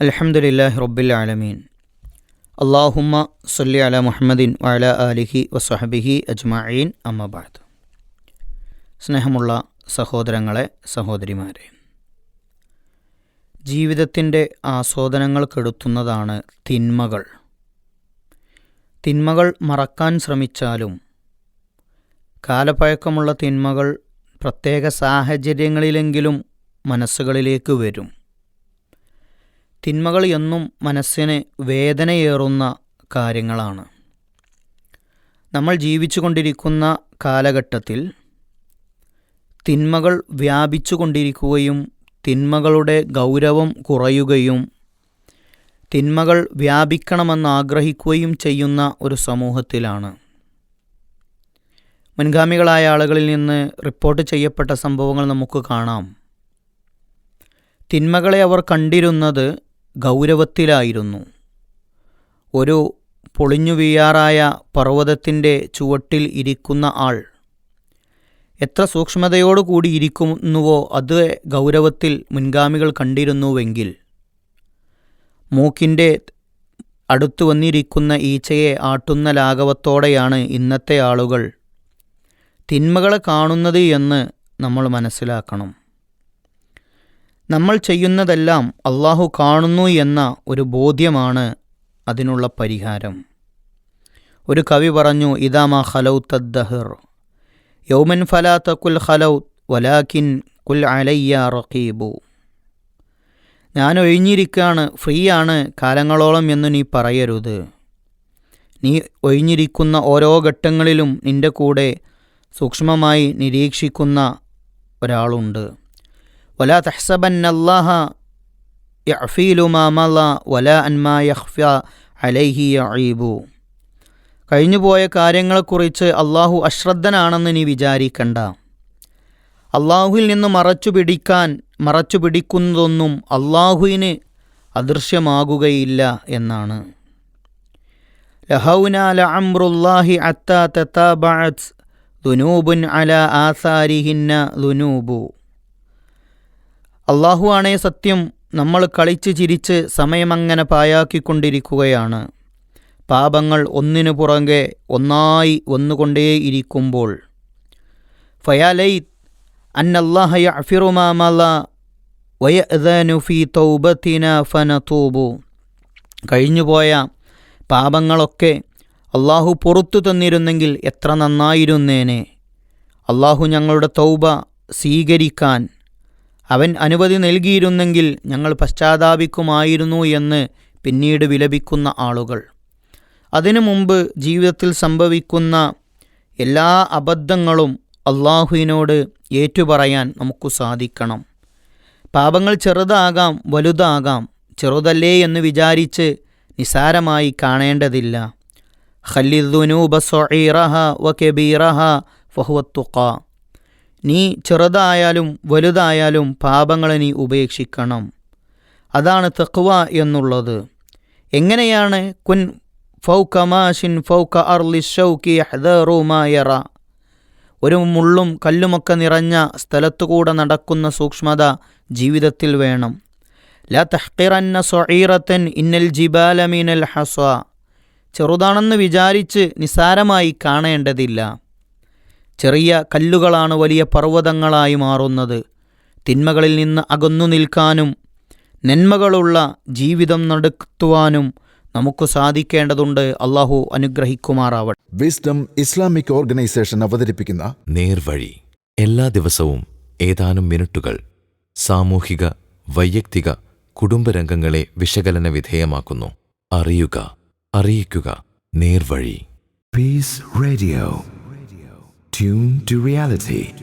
അലഹമുല്ലാ റബ്ബിൽ ആലമീൻ. അള്ളാഹുമ്മ സല്ലി അല മുഹമ്മദിൻ വഅല അലിഹി വസ്ഹബിഹി അജ്മഈൻ. അമ്മബാദ് സ്നേഹമുള്ള സഹോദരങ്ങളെ സഹോദരിമാരെ ജീവിതത്തിന്റെ ആസ്വാദനങ്ങൾ കെടുത്തുന്നതാണ് തിന്മകൾ. തിന്മകൾ മറക്കാൻ ശ്രമിച്ചാലും കാലപ്പഴക്കമുള്ള തിന്മകൾ പ്രത്യേക സാഹചര്യങ്ങളിലെങ്കിലും മനസ്സുകളിലേക്ക് വരും. തിന്മകൾ എന്നും മനസ്സിന് വേദനയേറുന്ന കാര്യങ്ങളാണ്. നമ്മൾ ജീവിച്ചുകൊണ്ടിരിക്കുന്ന കാലഘട്ടത്തിൽ തിന്മകൾ വ്യാപിച്ചുകൊണ്ടിരിക്കുകയും തിന്മകളുടെ ഗൗരവം കുറയുകയും തിന്മകൾ വ്യാപിക്കണമെന്ന് ആഗ്രഹിക്കുകയും ചെയ്യുന്ന ഒരു സമൂഹത്തിലാണ്. മുൻഗാമികളായ ആളുകളിൽ നിന്ന് റിപ്പോർട്ട് ചെയ്യപ്പെട്ട സംഭവങ്ങൾ നമുക്ക് കാണാം. തിന്മകളെ അവർ കണ്ടിരുന്നത് ഗൗരവത്തിലായിരുന്നു. ഒരു പൊളിഞ്ഞു വീയാറായ പർവതത്തിന്റെ ചുവട്ടിൽ ഇരിക്കുന്ന ആൾ. എത്ര സൂക്ഷ്മതയോടുകൂടി ഇരിക്കുന്നുവോ അത് ഗൗരവത്തിൽ മുൻഗാമികൾ കണ്ടിരുന്നുവെങ്കിൽ. മൂക്കിന്റെ അടുത്തു വന്നിരിക്കുന്ന ഈച്ചയെ ആട്ടുന്ന ലാഘവത്തോടെയാണ് ഇന്നത്തെ ആളുകൾ. തിന്മകളെ കാണുന്നത് എന്ന് നമ്മൾ മനസ്സിലാക്കണം. നമ്മൾ ചെയ്യുന്നതെല്ലാം അള്ളാഹു കാണുന്നു എന്ന ഒരു ബോധ്യമാണ് അതിനുള്ള പരിഹാരം. ഒരു കവി പറഞ്ഞു ഇദാമ ഖലൗ തദ്ദഹർ യൗമൻ ഫലാ തക്കുൽ ഖലൗ വലാക്കിൻ കുൽ അലയ്യ റഖീബു. ഞാൻ ഒഴിഞ്ഞിരിക്കുകയാണ് ഫ്രീ ആണ് കാലങ്ങളോളം എന്ന് നീ പറയരുത്. നീ ഒഴിഞ്ഞിരിക്കുന്ന ഓരോ ഘട്ടങ്ങളിലും നിന്റെ കൂടെ സൂക്ഷ്മമായി നിരീക്ഷിക്കുന്ന ഒരാളുണ്ട്. വലാ ما مضى ولا أن ما يخفى عليه يعيب. കഴിഞ്ഞുപോയ കാര്യങ്ങളെക്കുറിച്ച് അള്ളാഹു അശ്രദ്ധനാണെന്ന് നീ വിചാരിക്കണ്ട. അള്ളാഹുവിൽ നിന്ന് മറച്ചു പിടിക്കാൻ മറച്ചു പിടിക്കുന്നതൊന്നും അള്ളാഹുവിന് അദൃശ്യമാകുകയില്ല എന്നാണ്. ലഹൗന ലഅംറുല്ലാഹി അത്ത തതാബഅത് ദുനൂബുൻ അല ആസാരിഹിന്ന ദുനൂബു. അള്ളാഹു ആണേ സത്യം നമ്മൾ കളിച്ച് ചിരിച്ച് സമയമങ്ങനെ പായാക്കിക്കൊണ്ടിരിക്കുകയാണ് പാപങ്ങൾ ഒന്നിനു പുറകെ ഒന്നായി വന്നുകൊണ്ടേയിരിക്കുമ്പോൾ. ഫയാലൈ അന്നല്ലാഹയ അഫിറുമാമല വയഅദാനു ഫീ തൗബത്തിന ഫനതൂബു. കഴിഞ്ഞുപോയ പാപങ്ങളൊക്കെ അള്ളാഹു പുറത്തു തന്നിരുന്നെങ്കിൽ എത്ര നന്നായിരുന്നേനെ. അള്ളാഹു ഞങ്ങളുടെ തൗബ സ്വീകരിക്കാൻ അവൻ അനുമതി നൽകിയിരുന്നെങ്കിൽ ഞങ്ങൾ പശ്ചാത്താപിക്കുമായിരുന്നു എന്ന് പിന്നീട് വിലപിക്കുന്ന ആളുകൾ. അതിനു മുമ്പ് ജീവിതത്തിൽ സംഭവിക്കുന്ന എല്ലാ അബദ്ധങ്ങളും അള്ളാഹുവിനോട് ഏറ്റുപറയാൻ നമുക്ക് സാധിക്കണം. പാപങ്ങൾ ചെറുതാകാം വലുതാകാം ചെറുതല്ലേ എന്ന് വിചാരിച്ച് നിസാരമായി കാണേണ്ടതില്ല. ഖല്ലിദുനൂബ സൊഈറഹ വ കെബീറഹ ഫഹുവത്തുക്ക നീ ചെറുതായാലും വലുതായാലും പാപങ്ങളെ നീ ഉപേക്ഷിക്കണം. അതാണ് തെക്കുവ എന്നുള്ളത്. എങ്ങനെയാണ്? കുൻ ഫൗക മാഷിൻ ഫൗക അർലി ഷൗക്കി ഹദറുമായറ ഒരു മുള്ളും കല്ലുമൊക്കെ നിറഞ്ഞ സ്ഥലത്തുകൂടെ നടക്കുന്ന സൂക്ഷ്മത ജീവിതത്തിൽ വേണം. ല തഹ്കിറന്ന സൊഈറത്തൻ ഇന്നൽ ജിബാലമീനൽ ഹസ്വ. ചെറുതാണെന്ന് വിചാരിച്ച് നിസാരമായി കാണേണ്ടതില്ല. ചെറിയ കല്ലുകളാണ് വലിയ പർവതങ്ങളായി മാറുന്നത്. തിന്മകളിൽ നിന്ന് അകന്നു നിൽക്കാനും നന്മകളുള്ള ജീവിതം നടത്തുവാനും നമുക്ക് സാധിക്കേണ്ടതുണ്ട്. അള്ളാഹു അനുഗ്രഹിക്കുമാറാവട്ടെ. വിസ്ഡം ഇസ്ലാമിക് ഓർഗനൈസേഷൻ അവതരിപ്പിക്കുന്ന നേർവഴി. എല്ലാ ദിവസവും ഏതാനും മിനിറ്റുകൾ സാമൂഹിക വൈയക്തിക കുടുംബരംഗങ്ങളെ വിശകലന വിധേയമാക്കുന്നു. അറിയുക അറിയിക്കുക. നേർവഴി. Peace Radio. Tune to reality.